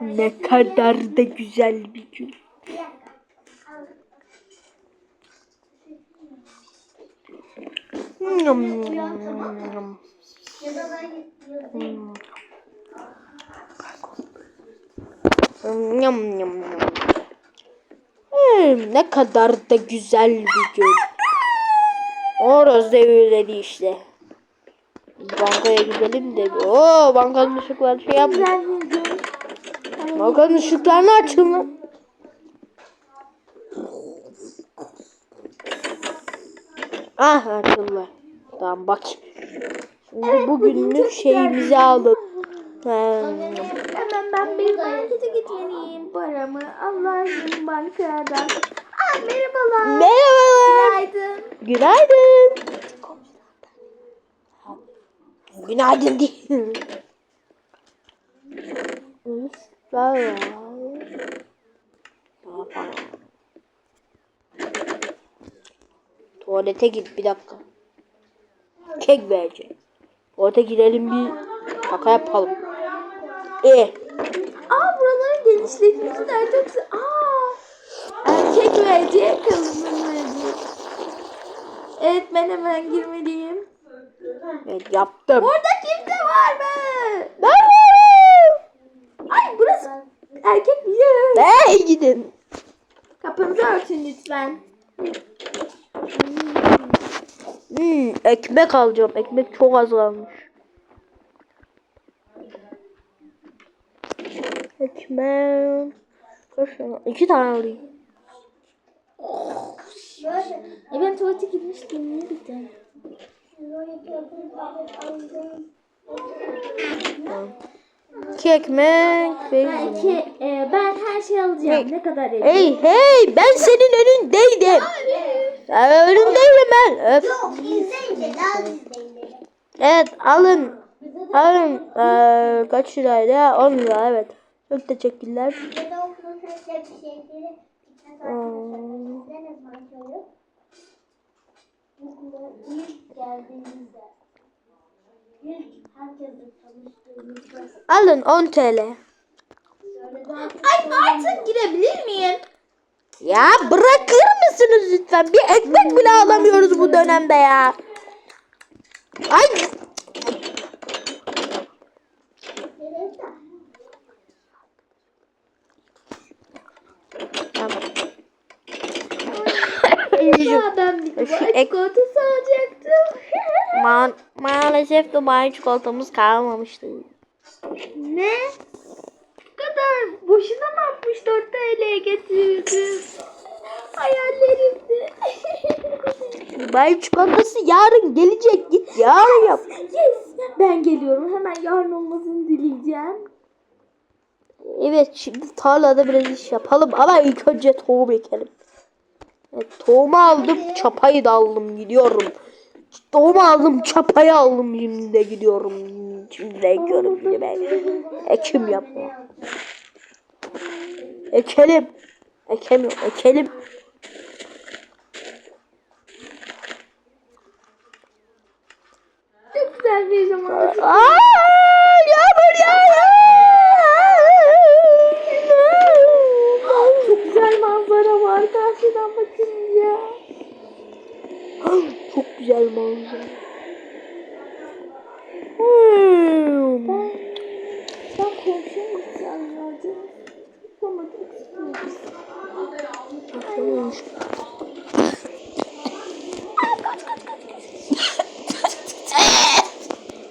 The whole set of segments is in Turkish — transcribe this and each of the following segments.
ne kadar da güzel bir gün. Bir dakika. Al. Nyam, Uyan tamam mı? nyam. Ya da ben yazayım. Nyam, nyam, nyam. Hmm, ne kadar da güzel bir gün. Orası öyle işte. Bankaya gidelim de. Oo bankanın ışıkları şey yapmış. Bankanın ışıklarını açın lan. Ah açıldı. Tamam bak. Şimdi bugünlük şeyimizi aldık. Hemen ben bir markete gitmeliyim. Paramı alayım bankadan. Aa merhabalar. Merhabalar. Günaydın. Günaydın. Günaydın değil. Tuvalete git bir dakika. Kek vereceğim. Tuvalete gidelim bir kaka yapalım. E. Aa buraları genişletmişler çok güzel. Aa erkek verecek verecek. Evet ben hemen girmeliyim. Evet yaptım. Burada kimse var mı? Ben varım. Ay burası erkek bir yer. Hey gidin. Kapınızı örtün lütfen. Hmm, ekmek alacağım. Ekmek çok az kalmış. Ekmek. Kaç tane? İki tane alayım. E ben tuvalete gitmiştim. Niye bitti? İki ekmek. Ve... Belki e, ben her şeyi alacağım. Ne kadar ediyor? Hey hey ben senin önündeydim. Ben önündeyim ben. Öf. Yok izleyin. Evet alın. Alın. Ee, kaç liraydı ya? 10 lira evet. Çok teşekkürler. İlk geldiğimizde ilk herkesle tanıştığımızda Alın 10 TL. Ay artık girebilir miyim? Ya bırakır mısınız lütfen? Bir ekmek bile alamıyoruz bu dönemde ya. Ay. Tamam. Ya ben bir Şu ek- çikolatası alacaktım. Ma maalesef Dubai çikolatamız kalmamıştı. ne? Bu kadar boşuna mı 64 TL'ye getirdin? Hayallerimdi. Dubai çikolatası yarın gelecek. Git yarın yap. yes. Ben geliyorum. Hemen yarın olmasını dileyeceğim. Evet şimdi tarlada biraz iş yapalım ama ilk önce tohum ekelim. Evet, tohumu aldım çapayı da aldım gidiyorum. Tohumu aldım çapayı aldım şimdi de gidiyorum. Şimdi de ekiyorum şimdi ben. Ekim yapmaya. Ekelim. Ekemiyorum ekelim. Çok güzel bir zaman. Aa, güzel manzara. Hmm. Ben, ben komşum gideceğim vardı. Olmuş.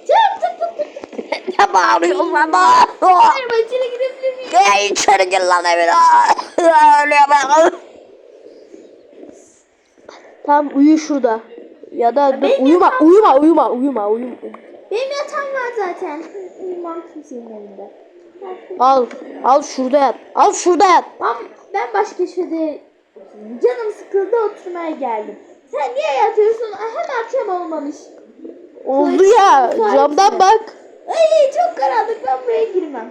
Tık tık tık. Ne bağırıyorsun lan? Merhaba içeri girebilir miyim? Gel içeri gel lan evine. Öyle bak. Tamam uyu şurada. Ya da dur, benim uyuma, yatağım- uyuma, uyuma, uyuma, uyuma. Benim yatağım var zaten. Uyumam kimsenin evinde. Al, al şurada yat. Al şurada yat. Ben, ben başka şöyle canım sıkıldı oturmaya geldim. Sen niye yatıyorsun? Hem akşam olmamış. Oldu ya. Camdan bak. Ay çok karanlık ben buraya girmem.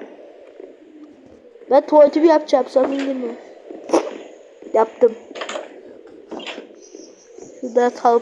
Ben tuvaletimi yapacağım. Sen girme. Yaptım. Şurada yatalım.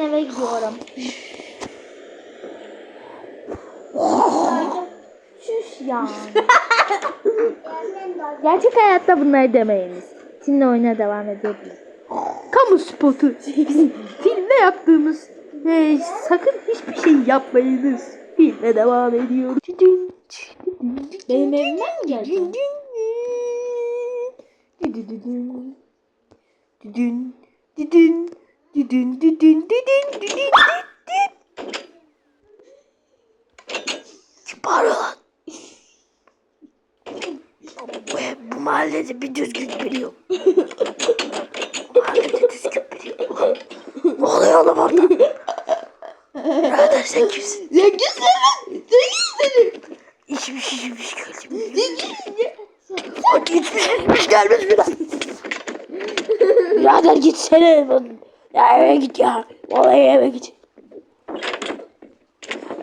eve gidiyorum. Şuş ya. Gerçek hayatta bunları demeyiniz. Şimdi oyuna devam edebiliriz. Kamu spotu. Filmde yaptığımız e, sakın hiçbir şey yapmayınız. Filme devam ediyor. Benim evimden mi geldin? Düdün. Düdün. Düdün. Düdün. Düdün. Düdün. Düdün. Düdün. Lan. Bu, bu mahallede bir düzgün biri yok. Bu mahallede düzgün biri yok. Ne oluyor oğlum orada? Birader sen kimsin? Ya gitsene. Sen İçmiş içmiş gelmiş. Hadi içmiş içmiş gelmiş biraz. Birader gitsene. Ya eve git ya. Vallahi eve git.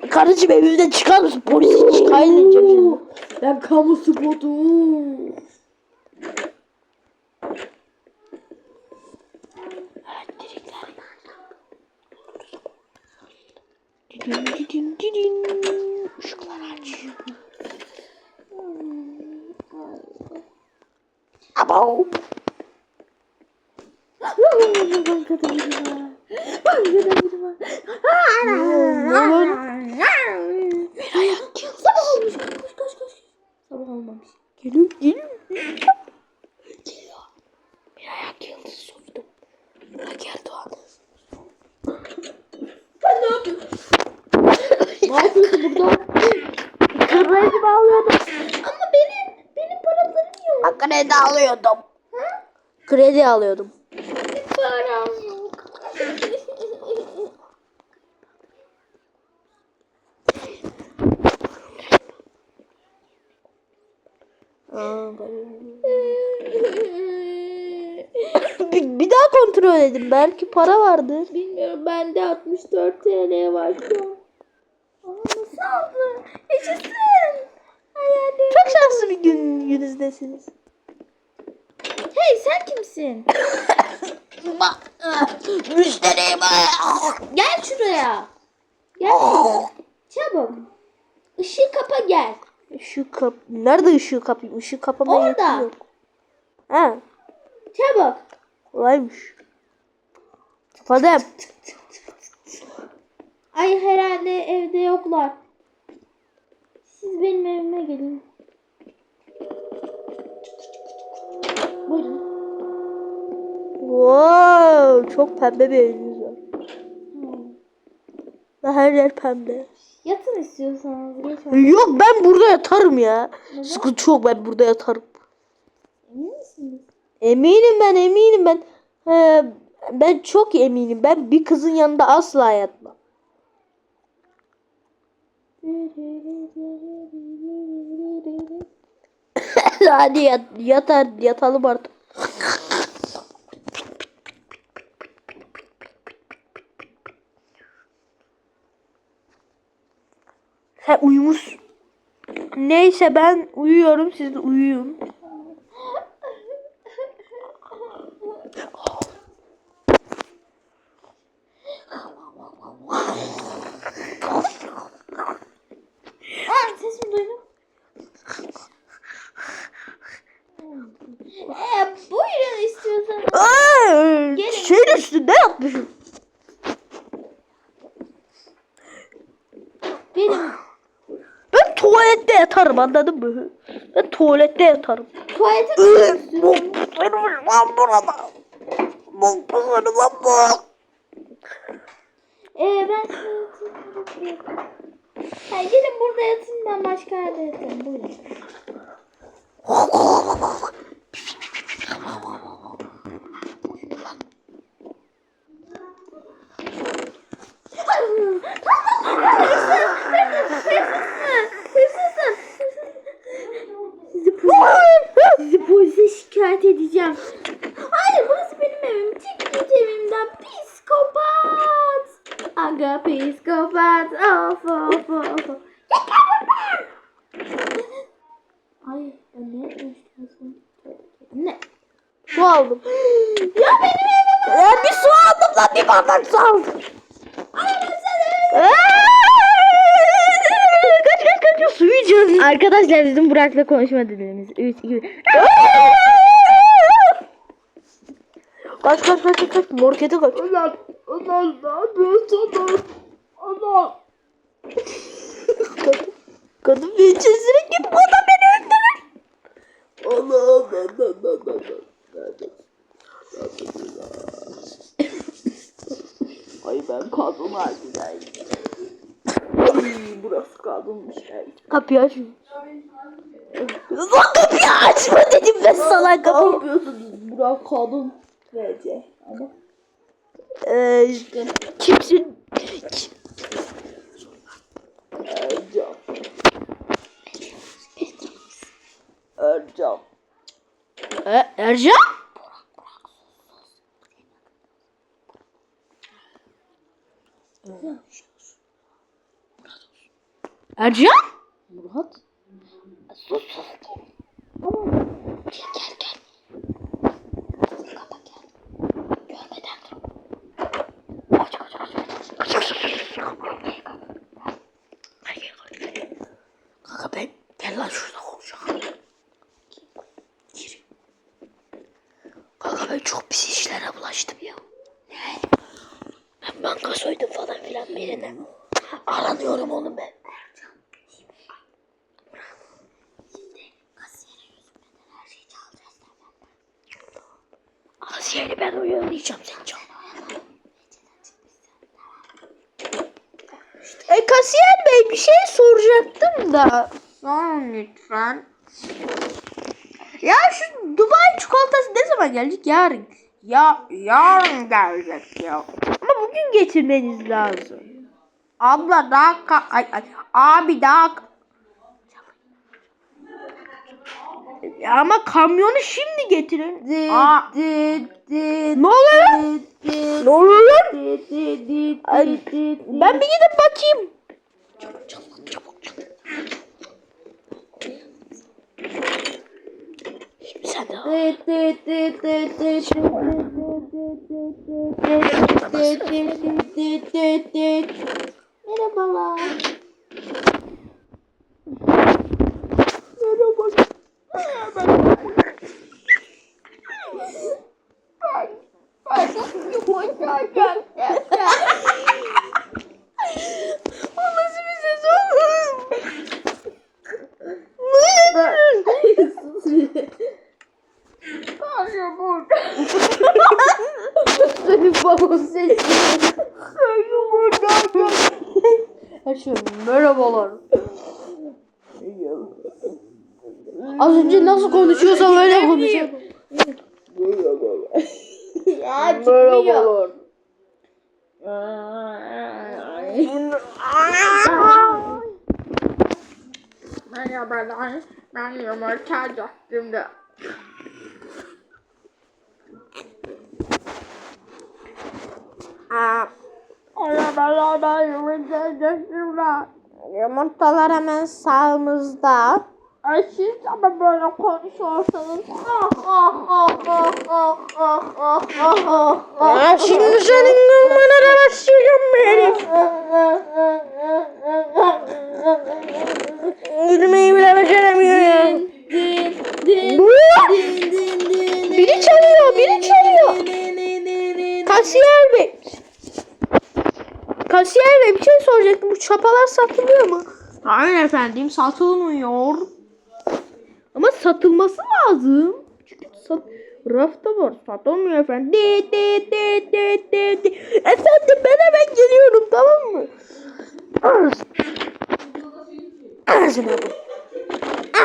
Kardeşim evimden çıkar mısın? Polisi şikayet edeceğim şimdi. Ben kamu spotu. Düdün düdün düdün. Işıklar aç. Abo. Bankada biri var. Bankada biri var. Bir ayak yıldız. Sabah olmuş. Koş koş koş. Sabah olmamış. Geliyor geliyor. Geliyor. Bir ayak yıldız soydum. Burak Erdoğan. Sen ne yapıyorsun? ne yapıyorsun burada? Kırmızı bağlıyordum. Ama benim, benim paralarım yok. Ben kredi alıyordum. Kredi alıyordum. Param yok. bir, bir daha kontrol edin. Belki para vardır. Bilmiyorum bende 64 TL var şu an. Nasıl aldın? Yaşasın. Çok şanslı bir gün günüzdesiniz. Hey sen kimsin? Müşteriyim. Gel şuraya. Gel şuraya. Çabuk. Işığı kapa gel. Işığı kap... Nerede ışığı kapayım? Işığı kapamaya Orada. yok. Ha, Çabuk. kolaymış. Fadem. Ay herhalde evde yoklar. Siz benim evime gelin. Buyurun. Wow, çok pembe bir eviniz var. Ve Her yer pembe. Yatın istiyorsanız geç oturun. Yok ben burada yatarım ya. Sıkıntı yok ben burada yatarım. Emin misiniz? Eminim ben eminim ben. He, ben çok eminim. Ben bir kızın yanında asla yatmam. Hadi yat, yatar yatalım artık. Sen uyumuş. Neyse ben uyuyorum siz uyuyun. Aa, sesimi duydum. Ee, buyurun istiyorsanız. Aa, Gelin. şeyin üstünde yatmışım. Benim Ben tuvalette yatarım anladın mı? Ben tuvalette yatarım. tuvalete Bu lan burada. Bu bu lan bu. Ee, ben. Hayır gelin burada yatın ben başka yerde yatayım. Buyurun. Sizi polise, sizi polise şikayet edeceğim. Hayır burası benim evim. Çık git evimden pis Psikopat. Aga psikopat. Of of of. of. Ay ben ne yapmıştım? Ne? Su aldım. Ya benim evime Ya bir lan bir bardak su! Kaç kaç kaç su içiyoruz. Arkadaşlar bizim Burak'la konuşma dilimiz. 3 2 Kaç kaç kaç kaç morkete kaç. Ulan ulan ne yapıyorsun? Allah. Kadın, kadın bir içesine gidip o da beni öldürür. Allah Allah Allah Allah Allah. Ay ben kadın haldeyim. Ay burası kadınmış. Ay. Kapıyı aç. Lan kapıyı açma dedim ben sana Ne kapıyı. yapıyorsun? Burak kadın. Bence. Ama Ee, kimsin? Ercan. Ercan. Ee, Ercan? Ercan? Murat. Sus sus. Gel gel gel. Kapa gel. Görmeden dur. Kaç kaç kaç. Kaç kaç kaç. Hadi gel gel. Kanka ben gel lan şurada konuşalım. Gir. Kanka ben çok pis işlere bulaştım ya. Banka soydum falan filan birine. Aranıyorum oğlum ben. Kasiyeri ben oyalayacağım seni canım. E kasiyer bey bir şey soracaktım da. Son lütfen. Ya şu Dubai çikolatası ne zaman gelecek? Yarın. Ya yarın gelecek ya. Ama bugün getirmeniz lazım. Abla daha ka- ay, ay, abi daha ama kamyonu şimdi getirin. Aa. Ne oluyor? Ne oluyor? Ay, ben bir gidip bakayım. Çabuk çabuk Merhabalar. Merhaba. Ben, ben, ben, ben, ben, Babam sesi. Açıyorum. Merhabalar. Az önce nasıl konuşuyorsam öyle konuşuyorum. Ya çıkmıyor. Merhabalar. Ben yumurta da. Arabalarda yumurta düşürler. Yumurtalar hemen sağımızda. Ay siz ama böyle konuşuyorsanız. Ya şimdi senin numara başlayacağım herif. Gülmeyi bile beceremiyor ya. Biri çalıyor, biri çalıyor. Kasiyer bey. Kasiyer bey bir şey soracaktım. Bu çapalar satılıyor mu? Hayır efendim satılmıyor. Ama satılması lazım. Çünkü sat rafta var. Satılmıyor efendim. De, de, de, de, de, de. Efendim ben hemen geliyorum tamam mı? Ağzına. Vur.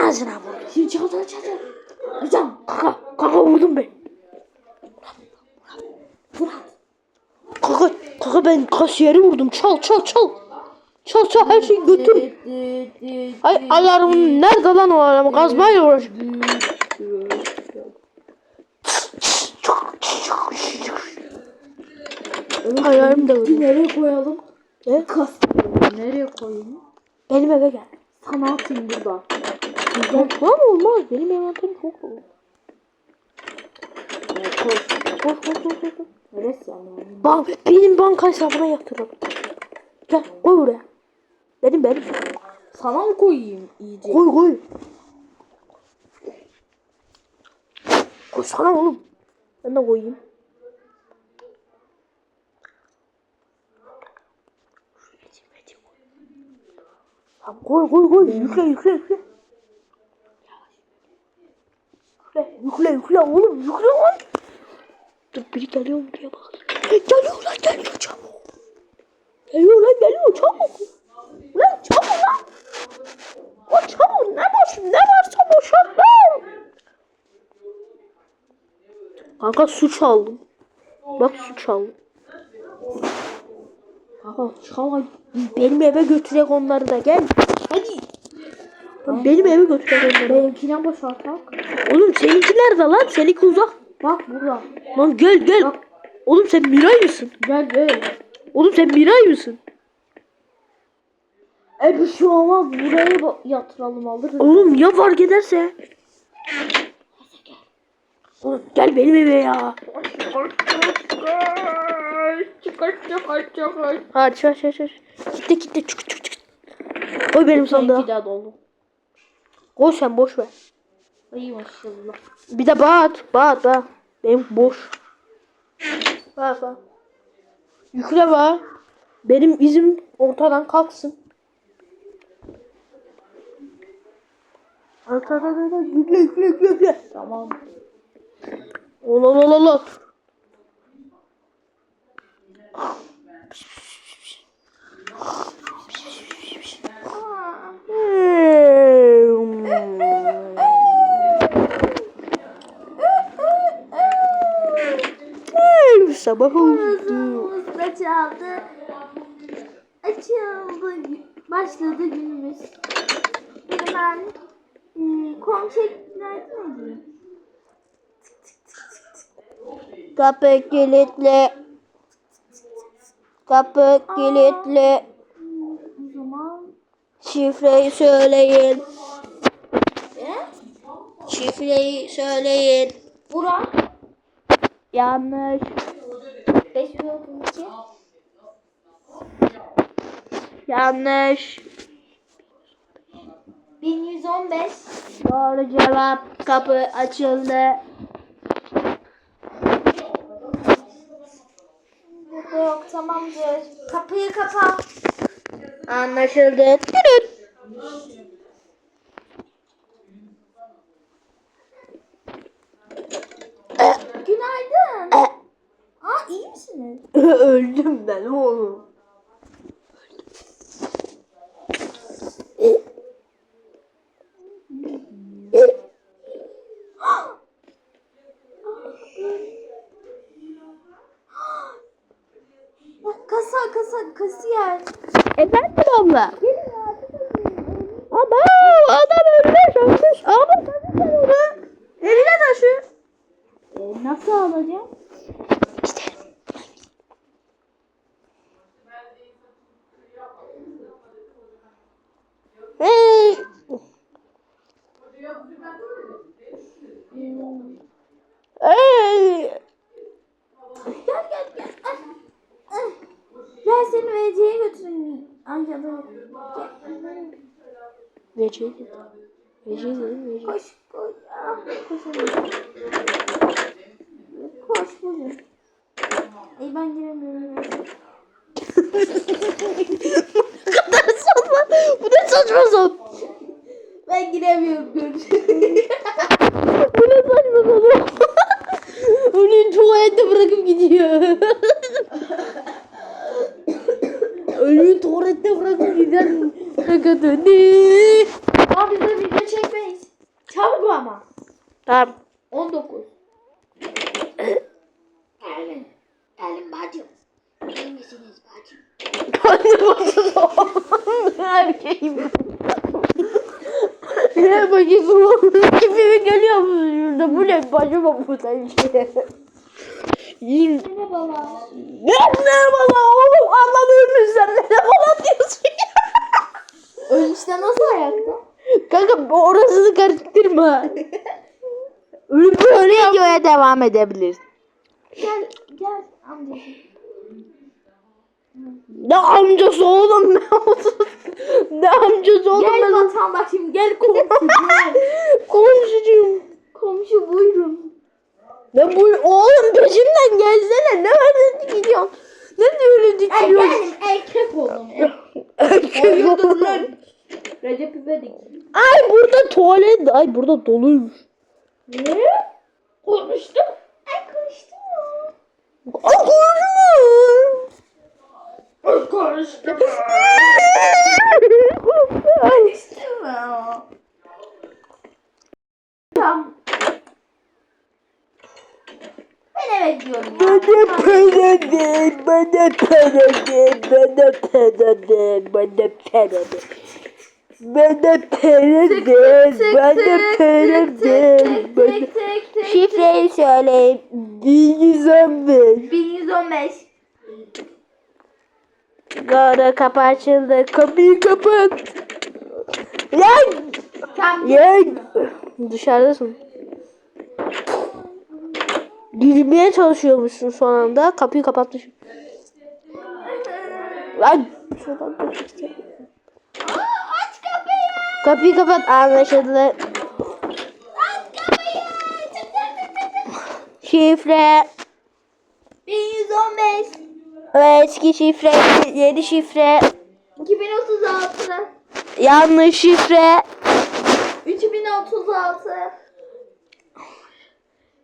Ağzına vur. Şimdi çal. çal. Hocam. Kaka. Kaka vurdum ben. Kaka. Ben kasiyeri vurdum. Çal çal çal. Çal çal her şeyi götür. Ay alarmın nerede lan o alarm? Kazmayla uğraş. Ayağım da vuruyor. Nereye koyalım? Ne? Kas. Nereye koyayım? Benim eve gel. Sana atayım burada. Yok lan olmaz. Benim envanterim çok. Evet, koy. Koş koş koş koş. Neresi yani? Bak benim banka hesabına yatıralım. Gel koy buraya. Benim benim. Sana mı koyayım iyice? Koy koy. Koysana oğlum. Ben de koyayım. Tamam koy koy koy. Yükle yükle yükle. Yükle yükle yükle oğlum yükle lan. Biri geliyor diye bak. Geliyor lan geliyor çabuk. Geliyor lan geliyor çabuk. Lan çabuk lan. O çabuk ne boş ne varsa boşalt lan. Kanka su çaldım. Bak su çaldım. Kanka çalma. Benim eve götürecek onları da gel. Hadi. Benim eve götürecek onları. Benimkine boşaltak. Oğlum seninki nerede lan? Seninki uzak. Bak burada. Lan gel gel. Oğlum sen Miray mısın? Gel gel. Oğlum sen Miray mısın? E bir şey olmaz. Buraya yatıralım alırız. Oğlum ya fark ederse? Oğlum gel benim eve ya. Çıkar çıkar çıkar. Hadi çar çar çar. Kitle kitle çık çık çık. Koy benim sandığa. Koy sen boş ver. Ay maşallah. Bir de bağat. Bağat bağat. Benim boş. Bağat bağat. Yükle bağat. Benim izim ortadan kalksın. Ortadan yükle yükle yükle yükle. Tamam. Ol ol ol ol, ol. Hey, Sabah oldu. Da çaldı. Açıldı. Başladı günümüz. Hemen e, konçekler neydi? Kapı kilitli. Kapı kilitli. Şifreyi söyleyin. ne? Şifreyi söyleyin. Burak. Yanlış. 532. Yanlış. 1115. Doğru cevap. Kapı açıldı. Yok tamamdır. Kapıyı kapa. Anlaşıldı. Tüdüt. Günaydın. Aa iyi misiniz? Öldüm ben oğlum. Bak kasa kasa kasiyer. Efendim abla. Ama adam ölmüş ölmüş. Ama tabii sen onu. Eline taşı. E, nasıl alacağım? Hey. Hey. Gel gel gel. Ay. Ay. Gel seni VC'ye götüreyim. Ancak da gel. Veciydi. Veciydi değil mi? Veciydi. Koş koş. Ah, koş hadi. Koş bugün. Ay ben giremiyorum. ya. kadar saçma. Bu ne saçma son. Ben giremiyorum görüşürüz. Bu ne saçma son. Ölüyü tuvalette bırakıp gidiyor. Ölüyü tuvalette bırakıp giden kadın. Aa biz de video çekmeyiz. Çabuk ama. Tamam. 19. Gelin. Gelin bacım. İyi misiniz bacım? Anne bakın her şeyim. Ne şurada? Bu ne merhaba oğlum anlamıyorum sen ne falan diyorsun ya. Öyle nasıl ayakta? Kanka orasını karıştırma. Öyle böyle videoya devam edebiliriz. Gel gel amcacığım. Ne amcası oğlum ne olsun? Ne amcası oğlum Gel ben vatandaşım gel komşu gel. komşucuğum. komşu buyurun. Ne bu oğlum peşimden gelsene ne öyle gidiyorsun? Ne öyle dikiliyorsun? Efendim erkek oğlum. Erkek oğlum. Recep İvedik. Ay burada tuvalet. Ay burada doluymuş. Ne? Konuştum. Ay konuştum mu? Ay konuşma. Ay konuştum. Ay. Konuştum mu? Tamam. Ben eve gidiyorum. ya. Bana para ver, bana para ver, bana para ver, bana para ver. Bana para ver, bana para ver, bana... Şifreyi söyleyin. 1115. 1115. Doğru kapı açıldı. Kapıyı kapat. Lan! Tam Lan! Dışarıdasın. Girmeye çalışıyormuşsun son anda. Kapıyı kapatmışım. Lan! Şuradan da aç kapıyı. Kapıyı kapat anlaşıldı. Aç kapıyı. Şifre. 1115. Eski şifre. Yeni şifre. 2036. Yanlış şifre. 3036.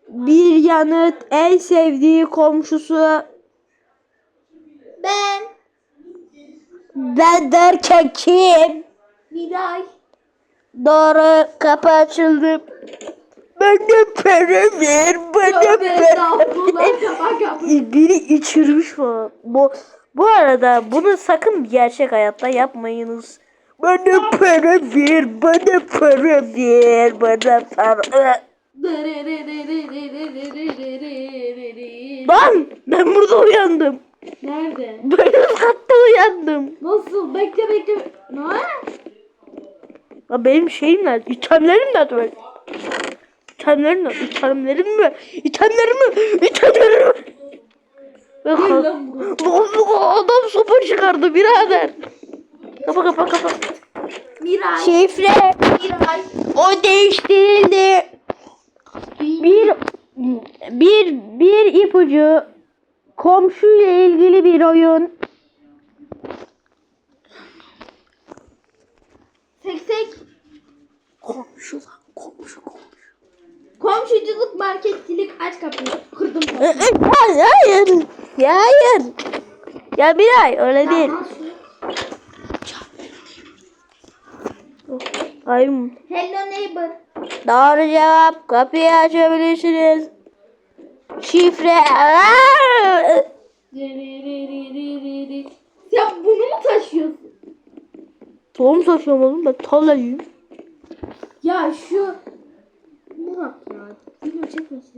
Bir yanıt. En sevdiği komşusu. Ben. Ben derken kim? Miray. Doğru kapı açıldı. Bana para ver, bana Tövbe para estağfurullah. Biri içirmiş bu. Bu bu arada bunu sakın gerçek hayatta yapmayınız. Bana para ver, bana para ver, bana para. Lan ben burada uyandım. Nerede? Böyle katta uyandım. Nasıl? Bekle bekle. Ne? Ya benim şeyim nerede? İtemlerim nerede benim? İtemlerim nerede? İtemlerim mi? İtemlerim mi? İtemlerim mi? Lan Adam sopa çıkardı birader. Kapa kapa kapa. Miray. Şifre. Miray. O değiştirildi. Bir bir bir ipucu. Komşuyla ilgili bir oyun. Seksek. Komşu lan komşu komşu. Komşuculuk marketçilik aç kapıyı. Kırdım. Ee, e, Hayır hayır. Ya hayır. Ya bir ay öyle değil. Hayır mı? Hello neighbor. Doğru cevap. Kapıyı açabilirsiniz. Şifre. Aa! Ya bunu mu taşıyorsun? Tohum saçıyorum oğlum ben tarlayım. Ya şu Murat ya. Video çekmesin.